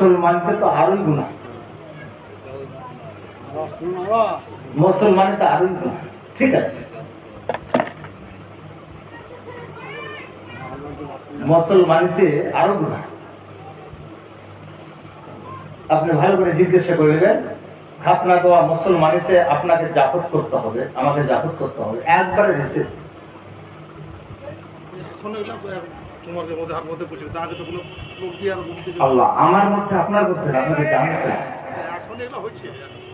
মুসলমানকে তো আরোই গুণা মুসলমানে তো আরোই গুণা ঠিক আছে। মুসলমানিতে আরও গুণা আপনি ভালো করে জিজ্ঞাসা করবেন খাতনা দেওয়া মুসলমানিতে আপনাকে জাফত করতে হবে, আমাকে জাফত করতে হবে। একবারে রিসিপ্ট তোমার মধ্যে হাত মধ্যে বসে তা আগে তো কোনো লোক দিয়ে আর বলতে আল্লাহ আমার মধ্যে আপনার মধ্যে আপনাকে জানতে। এখন এগুলো হচ্ছে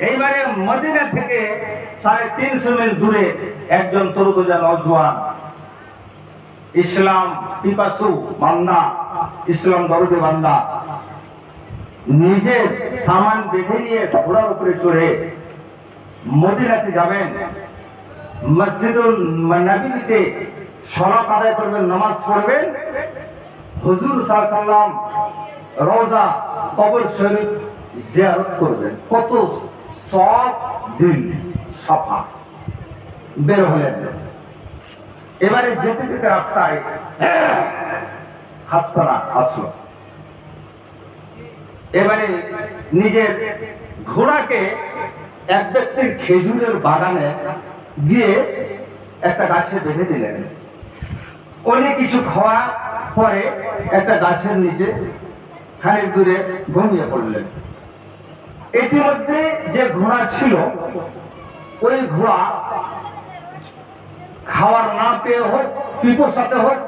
এইবারে মদিনা থেকে সাড়ে তিনশো মিল দূরে একজন তরুদা নজওয়ান ইসলাম পিপাসু বান্দা ইসলাম দরদে বান্দা। নিজের সামান বেঁধে নিয়ে ঘোড়ার উপরে চড়ে মদিনাতে যাবেন। মসজিদুল নবীতে সলাত আদায় করবেন, নামাজ পড়বেন। হুজুর সাল্লাম রোজা, কবর শরীফ জিয়ারত করবেন। কত সব দিন সাফা। বের হলেন। এবারে যেতে যেতে রাস্তায় হাসতনা আসলো। এবারে নিজের ঘোড়াকে এক ব্যক্তির খেজুরের বাগানে গিয়ে একটা গাছে বেঁধে দিলেন। উনি কিছু খাওয়া পরে একটা গাছের নিচে খানিক দূরে ঘুমিয়ে পড়লেন। ইতিমধ্যে যে ঘোড়া ছিল, ওই ঘোড়া খাওয়ার না পেয়ে হোক, পিপোসাতে হোক,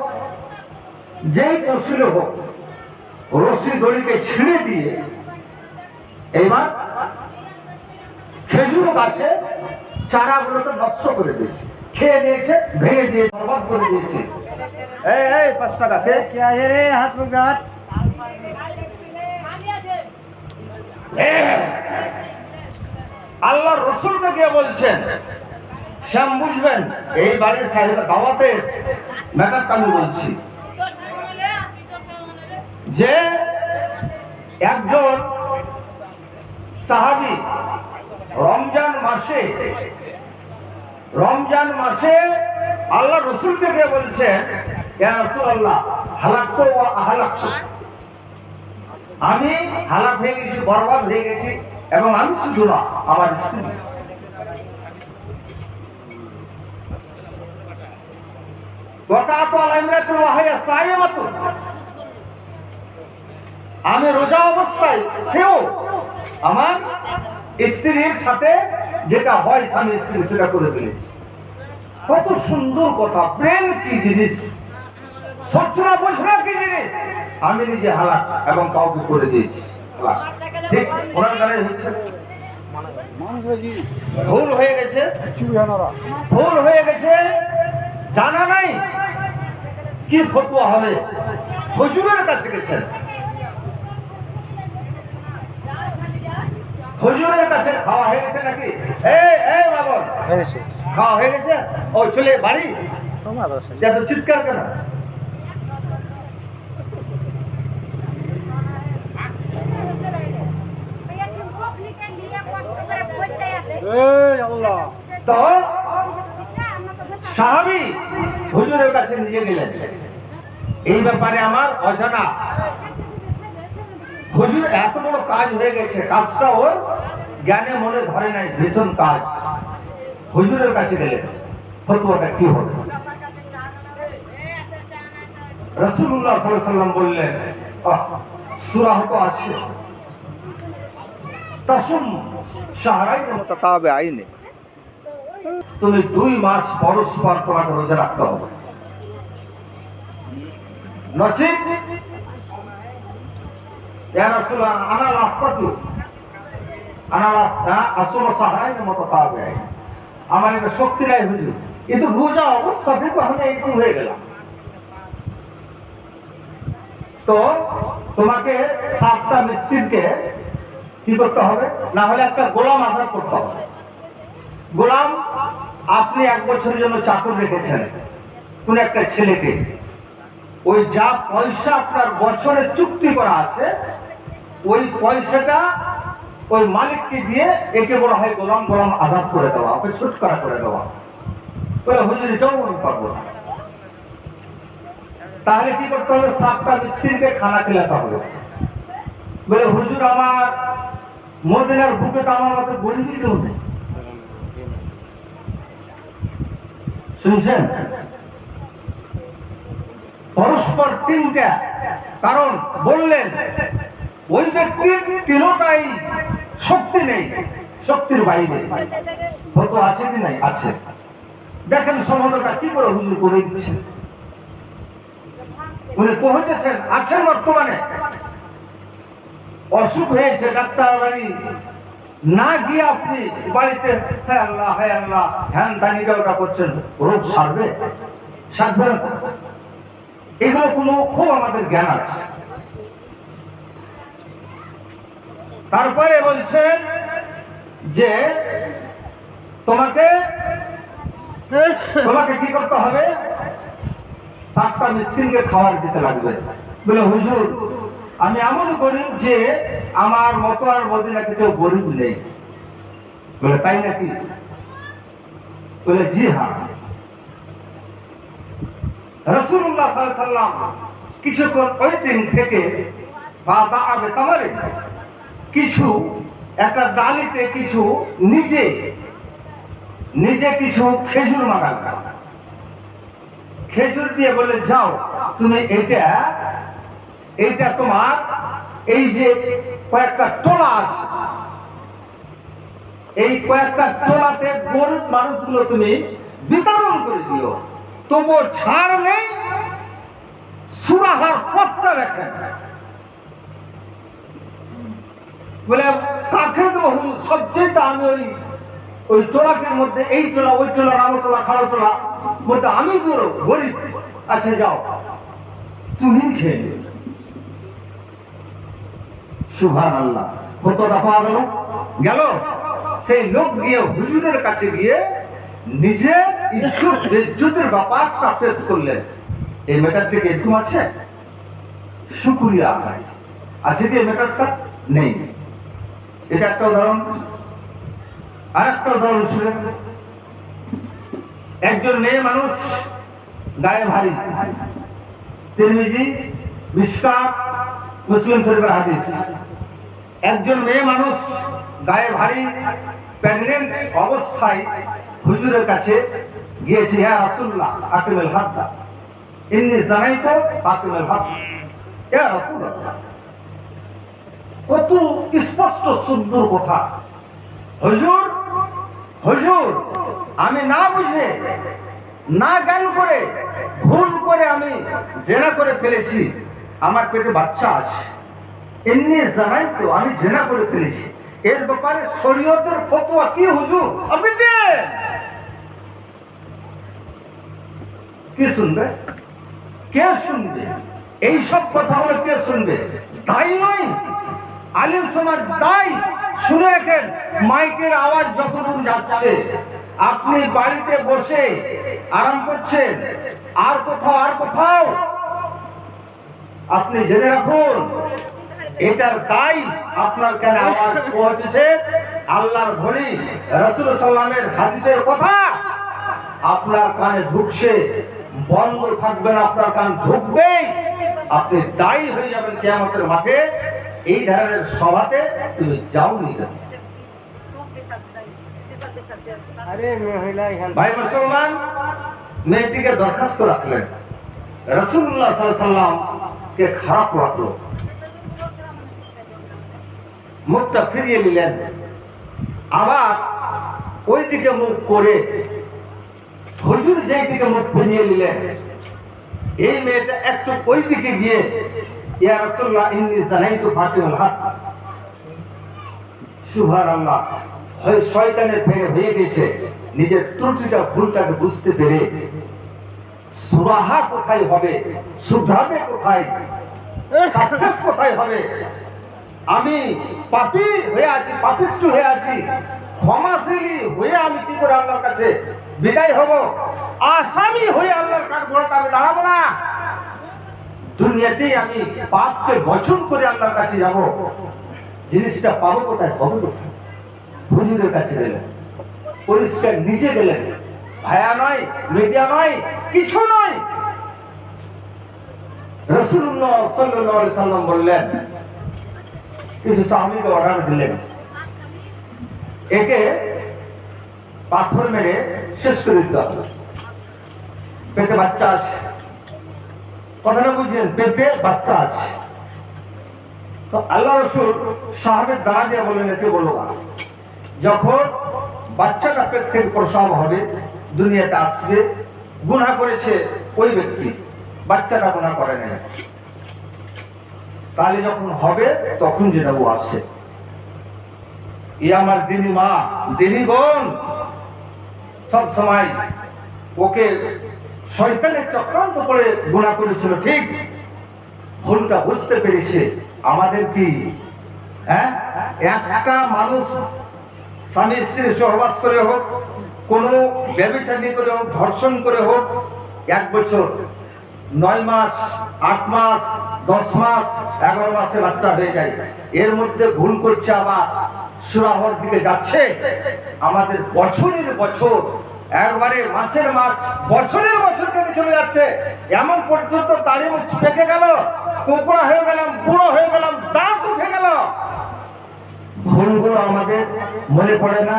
যেই পশুলে হোক, রশি দড়িকে ছিঁড়ে দিয়ে এইবার খেজুর গাছে চারাগুলোকে নষ্ট করে দিয়েছে। খেয়ে দিয়েছে ভেঙে দিয়ে বরবাদ করে দিয়েছে। এই এই পাঁচ টাকা কে কে আছে রে হাত মুখ আল্লাহ রসুলকে গিয়ে বলছেন শ্যাম বুঝবেন এই বাড়ির সাহেব দাওয়াতে ম্যাটার আমি বলছি। যে একজন সাহাবি রমজান মাসে রমজান মাসে আল্লাহ রসুলকে গিয়ে বলছেন আমি হালাক হয়ে গেছি, বরবাদ হয়ে গেছি, এবং আমি শুধু না, আমার স্ত্রী। আমি রোজা অবস্থায় সেও আমার স্ত্রীর সাথে যেটা হয় স্বামী স্ত্রী, সেটা করে ফেলেছি। কত সুন্দর কথা, প্রেম কি জিনিস? সচনা বসনা কি জিনিস? আমি নিজে হালাক এবং কাউকে করে দিয়েছি। ঠিক, ওনার গানে হচ্ছে ভুল হয়ে গেছে। ভুল হয়ে গেছে। জানা নাই কি ফতুয়া হবে। হজুরের কাছে গেছেন। হুজুরের কাছে খাওয়া হয়ে গেছে নাকি? এই এই বাবন খাওয়া হয়ে গেছে? ও চলে বাড়ি? এত চিৎকার কেন? তো সাহাবি হুজুরের কাছে নিয়ে গেলেন। এই ব্যাপারে আমার অজানা। হুজুর এত বড় কাজ হয়ে গেছে। কাজটা ওর জ্ঞানে মনে ধরে নাই, ভীষণ কাজ। হুজুরের কাছে গেলেন ফতুয়াটা কি হবে? রসুল্লাহ সাল্লাম বললেন সুরাহ তো আছে তাসুম সাহারাই তাবে আইনে। তুমি দুই মাস পরস্পর তোমাকে রোজা রাখতে হবে। নচিত আমার শক্তি নাই কিন্তু রোজা অবস্থা থেকে আমি হয়ে গেলাম। তো তোমাকে সাতটা মিস্ত্রিকে কি করতে হবে? না হলে একটা গোলাম আজাদ করতে হবে। গোলাম, আপনি এক বছরের জন্য চাকর রেখেছেন। কোন একটা ছেলেকে। ওই যা পয়সা আপনার বছরে চুক্তি করা আছে, ওই পয়সাটা ওই মালিককে দিয়ে একে বলা হয় গোলাম গোলাম আজাদ করে দেওয়া, ওকে ছুটকারা করে দেওয়া। বলে, হুজুর, এটাও আমি পারব না। তাহলে কি করতে হবে? সাতটা মিস্ত্রিকে খানা খেলাতে হবে। বলে, হুজুর, আমার মদিনার বুকে তো আমার মতো গরিবই কেউ নেই। শুনছেন? পরস্পর তিনটা। কারণ বললেন, ওই ব্যক্তির তিনটাই শক্তি নেই, শক্তির বাইরে। হয়তো আছে কি নাই? আছে। দেখেন সম্বন্ধটা কি করে হুজুর করে দিচ্ছেন উনি পৌঁছেছেন, আছেন বর্তমানে। অসুখ হয়েছে ডাক্তার বাড়ি না গিয়ে আপনি বাড়িতে হ্যাঁ আল্লাহ হ্যাঁ আল্লাহ, হ্যান দানিটা ওটা করছেন, রোগ সারবে? সারবে। এগুলো কোনো খুব আমাদের জ্ঞান আছে। তারপরে বলছেন যে তোমাকে তোমাকে কি করতে হবে? সাতটা মিসকিনকে খাবার দিতে লাগবে। বলে, হুজুর, আমি এমন গরিব যে আমার মতো আর মদিনাকে কেউ গরিব নেই। বলে, তাই নাকি? বলে, জি হ্যাঁ। রসুল্লাহ সাল্লাম কিছুক্ষণ ওই দিন থেকে বাদা আবে তামারে, কিছু একটা ডালিতে কিছু নিজে নিজে কিছু খেজুর মাগাল খেজুর দিয়ে বলে যাও, তুমি এটা এইটা তোমার এই যে কয়েকটা টোলা আছে, এই কয়েকটা টোলাতে গরিব মানুষগুলো তুমি বিতরণ করে দিও। তবুও ছাড় নেই। সুরাহার পত্রা দেখেন বলে, কাকে দেবো? সবচেয়ে আমি ওই ওই টোলাটির মধ্যে, এই টোলা, ওই টোলা, রামো টোলা, খাড়ো টোলা বলতে আমি বড় গরিব। আচ্ছা যাও। তুমি খেয়ে। সুভান আল্লাহ কতটা পাওয়া গেল গেল? সেই লোক গিয়ে হুজুরের কাছে গিয়ে নিজে ইজ্জত, ইজ্জতের ব্যাপারটা পেশ করলেন। এই মেটারটি কি এরকম আছে? শুকুরিয়া ভাই আছে কি এই মেটারটা নেই। এটা একটা উদাহরণ। আর একটা উদাহরণ শুনে একজন মেয়ে মানুষ গায়ে ভারী। তিরমিজি, মিসকাত, মুসলিম শরীফের হাদিস। একজন মেয়ে মানুষ গায়ে ভারী প্রেগনেন্ট অবস্থায় হুজুরের কাছে গিয়েছে হ্যাঁ রাসূলুল্লাহ আকিমেল হাদ্দা। ইন্নি জানাইতো আকিমেল হাদ ইয়া রাসূলুল্লাহ। কত স্পষ্ট সুন্দর কথা। হুজুর হুজুর, আমি না বুঝে, না জ্ঞান করে, ভুল করে আমি জেনা করে ফেলেছি। আমার পেটে বাচ্চা আছে। এমনি জানাই তো আমি জেনা করে ফেলেছি। এর ব্যাপারে শরীয়তের ফতোয়া কি, হুজুর? আপনি দেন। কি শুনবে? কে শুনবে? এই সব কথাগুলো কে শুনবে? তাই নয়। আলিম সমাজ তাই শুনে রাখেন, মাইকের আওয়াজ যতটুকু যাচ্ছে। আপনি বাড়িতে বসে আরাম করছেন, আর কোথাও আর কোথাও। আপনি জেনে রাখুন, এটার দায় আপনার কেন আওয়াজ পৌঁছেছে? আল্লাহর ধনী রসুল সাল্লামের হাদিসের কথা। আপনার কানে ঢুকছে, বন্ধ থাকবে না, আপনার কান ঢুকবেই। আপনি দায়ী হয়ে যাবেন কেয়ামতের মাঠে। এই ধরনের সভাতে তুমি যাও না ভাই মুসলমান, মেয়েটিকে দরখাস্ত রাখলেন। রসুল্লাহ সাল্লাম কে খারাপ রাখল। মুখটা ফিরিয়ে নিলেন। আবার ওই দিকে মুখ করে হুজুর যেই দিকে মুখ ফিরিয়ে নিলেন। এই মেয়েটা একটু ওই দিকে গিয়ে, ইয়া রাসূলুল্লাহ, ইন্নী জানাইতু ফাতিমাল হাত। সুবহানাল্লাহ। হয় শয়তানের ফেরে হয়ে গেছে। নিজের ত্রুটিটা, ভুলটাকে বুঝতে পেরে সুরাহা কোথায় হবে শুধরাবে কোথায় সাকসেস কোথায় হবে? আমি পাপি হয়ে আছি পাপিষ্ট হয়ে আছি, ক্ষমাশীলী হয়ে আমি কি করে আল্লাহর কাছে বিদায় হব। আসামি হয়ে আল্লাহর কাঠ গোড়াতে আমি দাঁড়াবো না। দুনিয়াতেই আমি পাপকে বচন করে আল্লাহর কাছে যাব। জিনিসটা পাবো কোথায়? পাবো কোথায়? হুজুরের কাছে গেলেন। পরিষ্কার নিজে গেলেন। ভায়া নয়, মিডিয়া নয়, কিছু নয়। রসুল্লাহ আলাইহি সাল্লাম বললেন, কিছু স্বামীকে অর্ডার দিলেন। একে পাথর মেরে শেষ করে দিতে হবে। পেটে বাচ্চা আছে। কথাটা বুঝছেন পেটে বাচ্চা আছে। তো আল্লাহ রসুল সাহাবের দ্বারা দিয়ে বললেন, একে বলো না। যখন বাচ্চাটা পেট থেকে প্রসব হবে, দুনিয়াতে আসবে গুণা করেছে ওই ব্যক্তি, বাচ্চাটা গুণা করে নাই। তাহলে যখন হবে, তখন যেটা ও আসে। ই আমার দিনী মা, দিনী বোন সব সময় ওকে শয়তানের চক্রান্ত করে গুণা করেছিল, ঠিক? ভুলটা বুঝতে পেরেছে। আমাদের কি? হ্যাঁ? একটা মানুষ স্বামী স্ত্রী সহবাস করে হোক, কোনো ব্যবচারী করে হোক, ধর্ষণ করে হোক, এক বছর, নয় মাস, আট মাস, দশ মাস, এগারো মাসে বাচ্চা হয়ে যায়। এর মধ্যে ভুল করছে আবার। সুরাহর দিকে যাচ্ছে। আমাদের বছরের বছর, একবারে মাসের মাস, বছরের বছর কেটে চলে যাচ্ছে। এমন পর্যন্ত দাঁড়িয়ে মুখ পেকে গেল, কোকড়া হয়ে গেলাম, বুড়ো হয়ে গেলাম, দাঁত উঠে গেল। ভুলগুলো আমাদের মনে পড়ে না,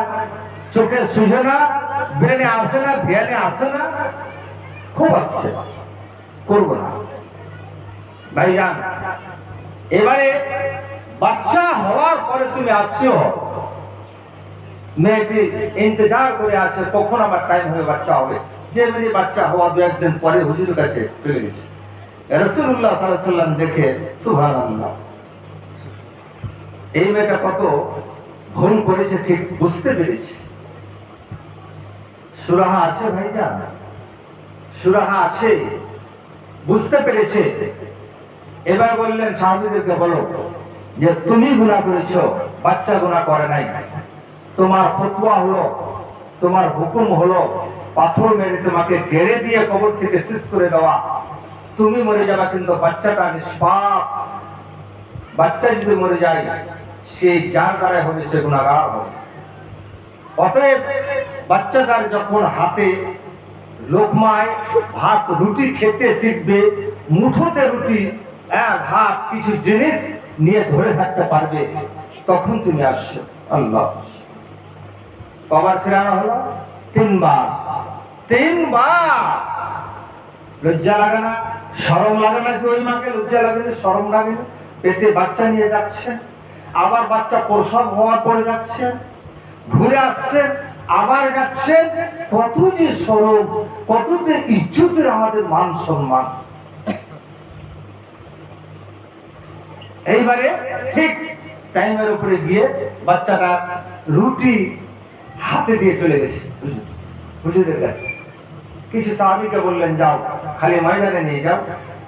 চোখে সুঝে না, ব্রেনে আসে না, ধ্যানে আসে না। খুব আসছে, করব না। ভাইজান, এবারে বাচ্চা তুমি আসছো মেয়েটি ইন্তজার করে আছে কখন আমার টাইম হয়ে বাচ্চা হবে? যে মেয়ে বাচ্চা হওয়া দু একদিন পরে হুজুরের কাছে চলে গেছে। রসুল্লাহ সাল্লাম দেখে এই মেয়েটা কত ভুল করেছে ঠিক বুঝতে পেরেছে। সুরাহা আছে ভাইজান? সুরাহা আছে, বুঝতে পেরেছে। এবার বললেন সাহাবিদেরকে বলো যে, তুমি গুণা করেছ বাচ্চা গুণা করে নাই। তোমার ফতুয়া হলো, তোমার হুকুম হলো, পাথর মেরে তোমাকে গেড়ে দিয়ে কবর থেকে শেষ করে দেওয়া। তুমি মরে যাবা কিন্তু বাচ্চাটা নিষ্পাপ। বাচ্চা যদি মরে যায়, সে যার দ্বারা হবে সে গুণাগার হবে। অতএব বাচ্চাটার যখন হাতে লোকমায় ভাত, রুটি খেতে শিখবে, মুঠোতে রুটি হ্যাঁ ভাত কিছু জিনিস নিয়ে ধরে থাকতে পারবে। তখন তুমি আসছো। আল্লাহ। কবার ফেরানো হলো তিনবার। তিনবার! লজ্জা লাগে না সরম লাগে না ওই মাকে লজ্জা লাগে না সরম লাগে না? পেটে বাচ্চা নিয়ে যাচ্ছে, আবার বাচ্চা প্রসব হওয়ার পরে যাচ্ছে, ঘুরে আসছে, আবার যাচ্ছে। কত যে সরম কত যে ইজ্জতের আমাদের মান সম্মান। এইবারে ঠিক টাইমের উপরে গিয়ে বাচ্চাটা রুটি হাতে দিয়ে চলে গেছে। হুজুরের কাছে। কিছু সাহাবিকে বললেন, যাও, খালি ময়দানে নিয়ে যাও,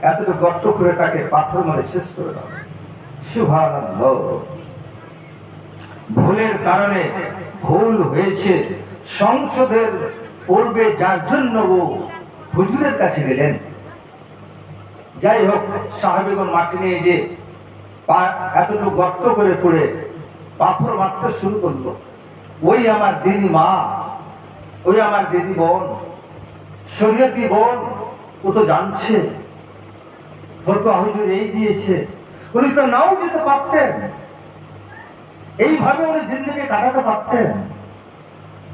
এতটুকু গর্ত করে তাকে পাথর মারে শেষ করে দাও। শুভানন্দ ভুলের কারণে ভুল হয়েছে। সংসদের পূর্বে যার জন্য ও হুজুরের কাছে গেলেন। যাই হোক, সাহাবিগণ মাটি নিয়ে যে এতটুকু গর্ত করে পড়ে পাথর মারতে শুরু করল। ওই আমার দিদি মা, ওই আমার দিদি বোন, শরীয়তি বোন, ও তো জানছে। তো হুজুর, এই দিয়েছে। উনি তো নাও যেতে পারতেন। এইভাবে উনি জিন্দগি কাটাতে পারতেন।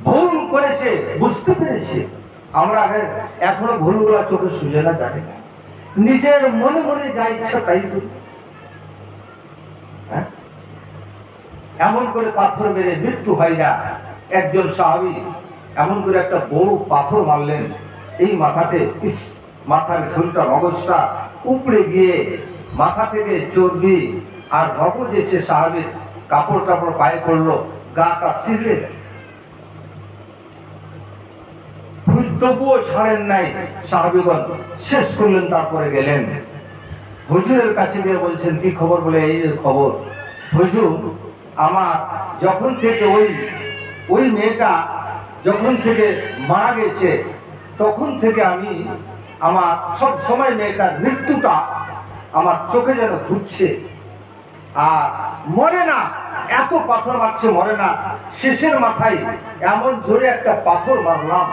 ভুল করেছে, বুঝতে পেরেছে। আমরা আগে এখনও ভুলগুলো চোখে সুজে না জানি। নিজের মনে মনে যা ইচ্ছা তাই করি। এমন করে পাথর মেরে মৃত্যু হয় না। একজন সাহাবি এমন করে একটা বড় পাথর মারলেন। এই মাথাতে মাথার ঝুলটা মগজটা উপড়ে গিয়ে মাথা থেকে চর্বি আর মগজ এসে সাহাবির কাপড় টাপড় পায়ে পড়ল গাটা ছিঁড়ে তবুও ছাড়েন নাই সাহাবিগণ শেষ করলেন, তারপরে গেলেন। হুজুরের কাছে গিয়ে বলছেন, কি খবর বলে, এই খবর। হুজুর আমার যখন থেকে ওই ওই মেয়েটা যখন থেকে মারা গেছে, তখন থেকে আমি আমার সব সময় মেয়েটার মৃত্যুটা আমার চোখে যেন ঘুরছে। আর মরে না, এত পাথর মারছে মরে না, শেষের মাথায় এমন জোরে একটা পাথর মারলাম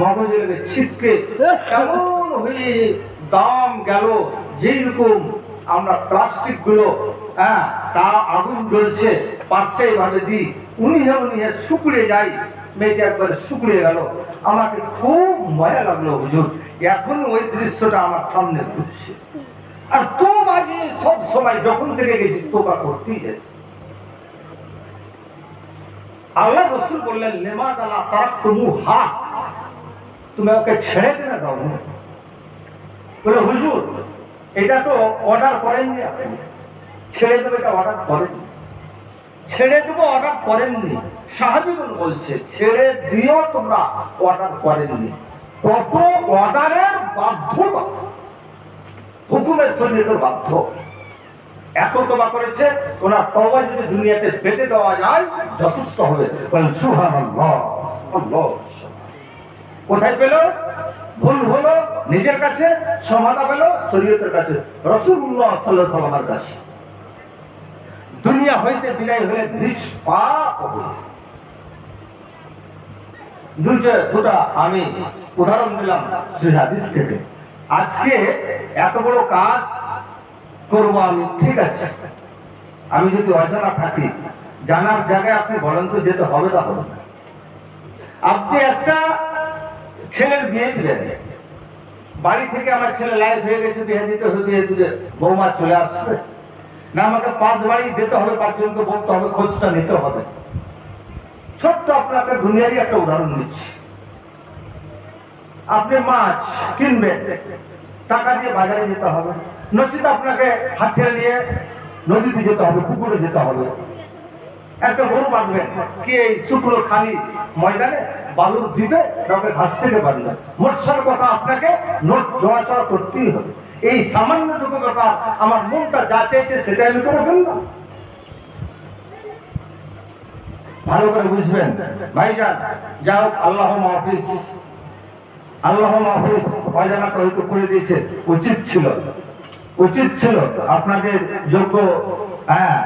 মগজে লেগে ছিটকে এমন হয়ে দাম গেল যেই রকম আমরা প্লাস্টিকগুলো হ্যাঁ তা আগুন জ্বলছে, পারছে এইভাবে দি। উনি যেমন ইয়ে শুকুড়ে যাই, মেয়েটা একবার শুকুড়ে গেল। আমাকে খুব মজা লাগল, হুজুর। এখন ওই দৃশ্যটা আমার সামনে ঘুরছে। আর তো বাজে সব সময় যখন থেকে গেছি, তোবা করতেই আল্লাহ রসুল বললেন লেমাদ আল্লাহ তারা তুমু হা। তুমি ওকে ছেড়ে দিলে দাও। বলে, হুজুর, এটা তো অর্ডার করেননি আপনি। ছেড়ে দেবে এটা অর্ডার করেননি ছেড়ে দেবো, অর্ডার করেননি। সাহাবিগুন বলছে, ছেড়ে দিও, তোমরা অর্ডার করেননি। কত অর্ডারের বাধ্যতা। হুকুমের শরীরে বাধ্য। এত তোবা করেছে, ওনার তবা যদি দুনিয়াতে বেঁধে দেওয়া যায়, যথেষ্ট হবে। কোথায় পেল? ভুল হলো, নিজের কাছে সমাধা পেল, শরীয়তের কাছে। রসুল্লাহ সাল্লাহ সাল্লামার কাছে। দুনিয়া হইতে বিদায় হলে নিষ্পাপ দুইটা, দুটা আমি উদাহরণ দিলাম শ্রী হাদিস থেকে। আজকে এত বড় কাজ করব আমি, ঠিক আছে। আমি যদি অজানা থাকি, জানার জায়গায় আপনি বলেন তো যেতে হবে না হবে আপনি একটা ছেলের বিয়ে দিলেন। বাড়ি থেকে আমার ছেলে লাইভ হয়ে গেছে, বিয়ে দিতে বিয়ে বৌমা চলে আসবে। না, আমাকে পাঁচ বাড়ি দিতে হবে পাঁচজনকে বলতে হবে, খোঁজটা নিতে হবে। ছোট্ট আপনাকে দুনিয়ারই একটা উদাহরণ দিচ্ছি। আপনি মাছ কিনবেন, টাকা দিয়ে বাজারে যেতে হবে। নচিত আপনাকে হাতে নিয়ে নদীতে যেতে হবে, পুকুরে যেতে হবে। একটা গরু বাঁধবেন কি এই শুকনো খালি ময়দানে বালুর দিবে ঘাস থেকে বাঁধবে? মোটসার কথা আপনাকে নোট জোড়াচড়া করতেই হবে। এই সামান্যটুকু ব্যাপার আমার মনটা যা চেয়েছে সেটাই আমি করে ফেললাম ভালো করে বুঝবেন। ভাইজান, যা হোক, আল্লাহ মাহফিজ। আল্লাহ মাহফিজ অজানাটা হয়তো করে দিয়েছে। উচিত ছিল। উচিত ছিল। আপনাদের যোগ্য হ্যাঁ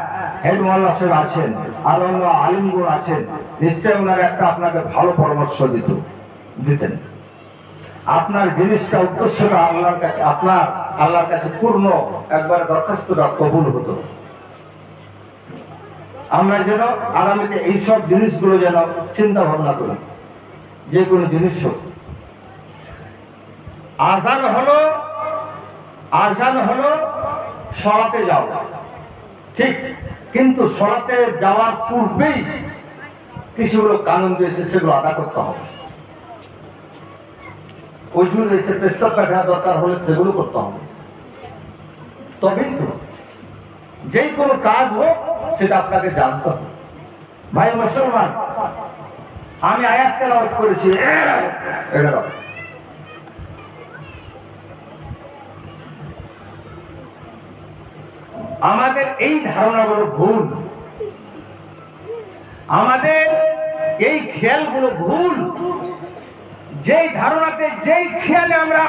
হেড সাহেব আছেন আর অন্য আলিমগুলো আছেন। নিশ্চয়ই ওনারা একটা আপনাকে ভালো পরামর্শ দিত, দিতেন। আপনার জিনিসটা উদ্দেশ্যটা আল্লাহর কাছে, আপনার আল্লাহর কাছে পূর্ণ, একবার দরখাস্তটা কবুল হতো। আমরা যেন আগামীতে এইসব জিনিসগুলো যেন চিন্তা ভাবনা করি, যে কোনো জিনিস হোক। আজান হলো আজান হলো সরাতে যাও। ঠিক, কিন্তু সরাতে যাওয়ার পূর্বেই কিছুগুলো কানুন রয়েছে সেগুলো আদা করতে হবে। অজু রয়েছে পেশাব পায়খানা দরকার হলে সেগুলো করতে হবে। তো যেই কোনো কাজ হোক, সেটা আপনাকে জানতে হবে। ভাই মুসলমান, আমি আয়াত করেছি আমাদের এই ধারণাগুলো ভুল। আমাদের এই খেয়ালগুলো ভুল। যেই ধারণাতে, যেই খেয়ালে আমরা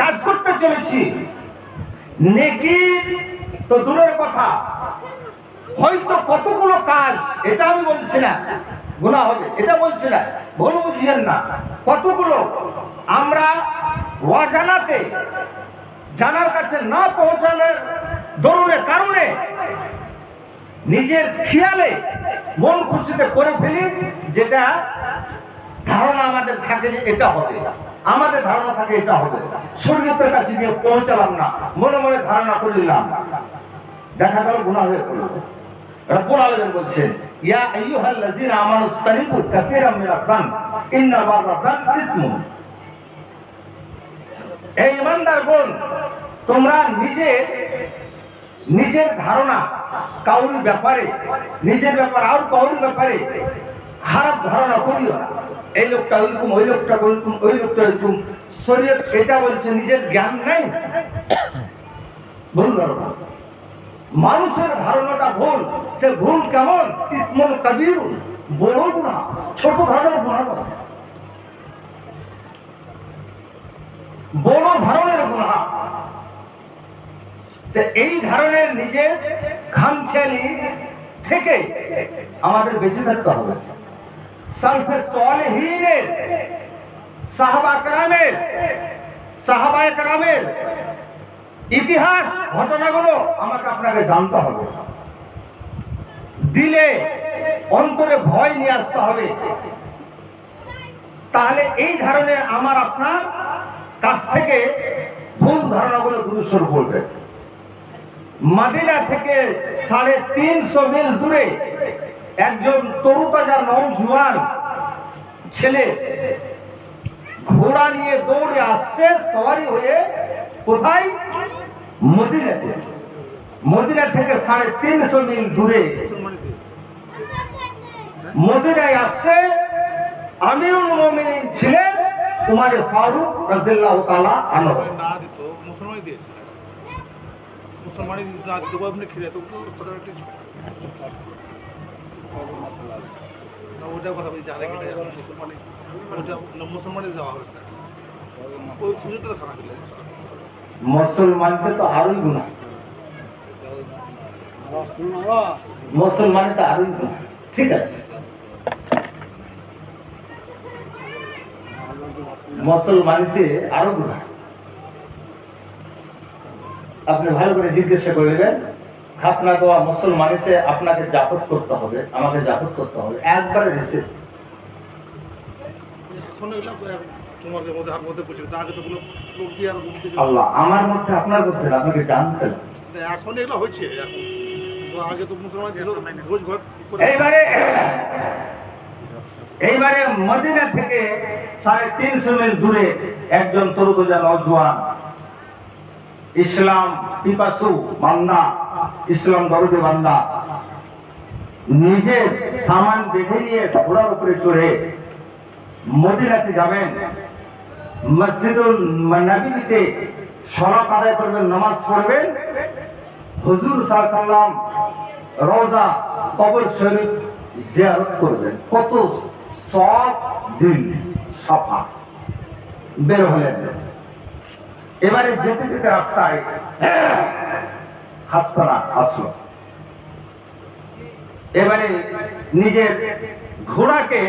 কাজ করতে চলেছি নেকির তো দূরের কথা। হয়তো কতগুলো কাজ, এটা আমি বলছি না গুণা হবে, এটা বলছি না, ভুল বুঝছেন না। কতগুলো আমরা অজানাতে, জানার কাছে না পৌঁছানোর দরুনের কারণে নিজের খেয়ালে মন খুশিতে করে ফেলি, যেটা ধারণা আমাদের থাকে যে এটা হবে। আমাদের ধারণা থাকে এটা হবে। শরীয়তের কাছে গিয়ে পৌঁছালাম না, মনে মনে ধারণা করে দেখা গেল গুণা হয়ে পড়ল। ইয়া এই বোন, তোমরা নিজে, নিজের ধারণা কাউর ব্যাপারে, নিজের ব্যাপারে আর কাউর ব্যাপারে খারাপ ধারণা করিও না। এই লোকটা ওইরকম, ওই লোকটা ওইরকম, ওই লোকটা ওইরকম। শরীর এটা বলছে, নিজের জ্ঞান নাই। ভুল। মানুষের ধারণাটা ভুল, সে ভুল কেমন? ইসমুল কবির, বড় গুণা ছোট ধরনের গুণা বড় ধরনের গুণা। এই ধরনের নিজের খামখেয়ালি থেকে আমাদের বেঁচে থাকতে হবে। সালফে সলেহীনের, সাহাবা কারামের ইতিহাস, ঘটনাগুলো আমাকে আপনাকে জানতে হবে। দিলে অন্তরে ভয় নিয়ে আসতে হবে। তাহলে এই ধরনের আমার আপনার কাছ থেকে ভুল ধারণাগুলো দূরস্বর করবে মাদিনা থেকে সাড়ে তিনশো মিল দূরে একজন তরুতাজা নৌজুয়ান ছেলে ঘোড়া নিয়ে দৌড়ে আসছে, সওয়ারি হয়ে কোথায়? মদিনাতে। মদিনা থেকে সাড়ে তিনশো মিল দূরে। মদিনায় আসছে আমিরুল মোমিনিন ছিলেন উমার ফারুক রাজিল্লাহ তালা আনহ। না কথা মুসলমানকে তো আরোই গুণা মুসলমানে তো আরোই গুণা ঠিক আছে। মুসলমানিতে আরও গুণা আপনি ভালো করে জিজ্ঞাসা করে নেবেন। খাতনা দেওয়া মুসলমানিতে আপনাকে জাপত করতে হবে আমাকে জাপত করতে হবে। একবারে বলতে আল্লাহ আমার মধ্যে আপনার মধ্যে আপনাকে জানতে এখন এগুলো হচ্ছে তো আগে তো মুসলমান এইবারে এইবারে মদিনা থেকে সাড়ে তিনশো মিল দূরে একজন তরুদা নজওয়ান ইসলাম পিপাসু বান্দা ইসলাম দরদে বান্দা। নিজের সামান বেঁধে নিয়ে ঘোড়ার উপরে চড়ে মদিনাতে যাবেন। মসজিদুল নবীতে সলাত আদায় করবেন, নামাজ পড়বেন। হুজুর সাল্লাম রোজা, কবর শরীফ জিয়ারত করবেন। কত সব দিন সাফা। বের হলেন। এবারে যেতে যেতে রাস্তায় হাসতনা আসলো। এবারে নিজের ঘোড়াকে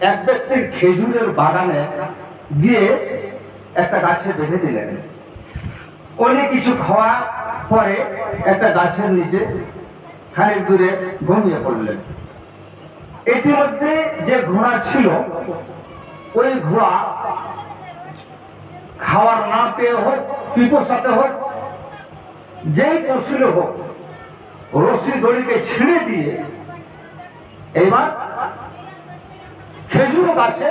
এক ব্যক্তির খেজুরের বাগানে গিয়ে একটা গাছে বেঁধে দিলেন। উনি কিছু খাওয়া পরে একটা গাছের নিচে খানিক দূরে ঘুমিয়ে পড়লেন। ইতিমধ্যে যে ঘোড়া ছিল, ওই ঘোড়া খাওয়ার না পেয়ে হোক, পিপোসাতে হোক যেই পশুর হোক, রশি দড়িকে ছিঁড়ে দিয়ে এবার খেজুর গাছে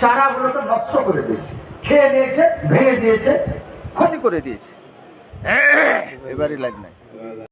চারাগুলোকে নষ্ট করে দিয়েছে। খেয়ে দিয়েছে, ভেঙে দিয়েছে, ক্ষতি করে দিয়েছে। এবারই লাগবে নাই।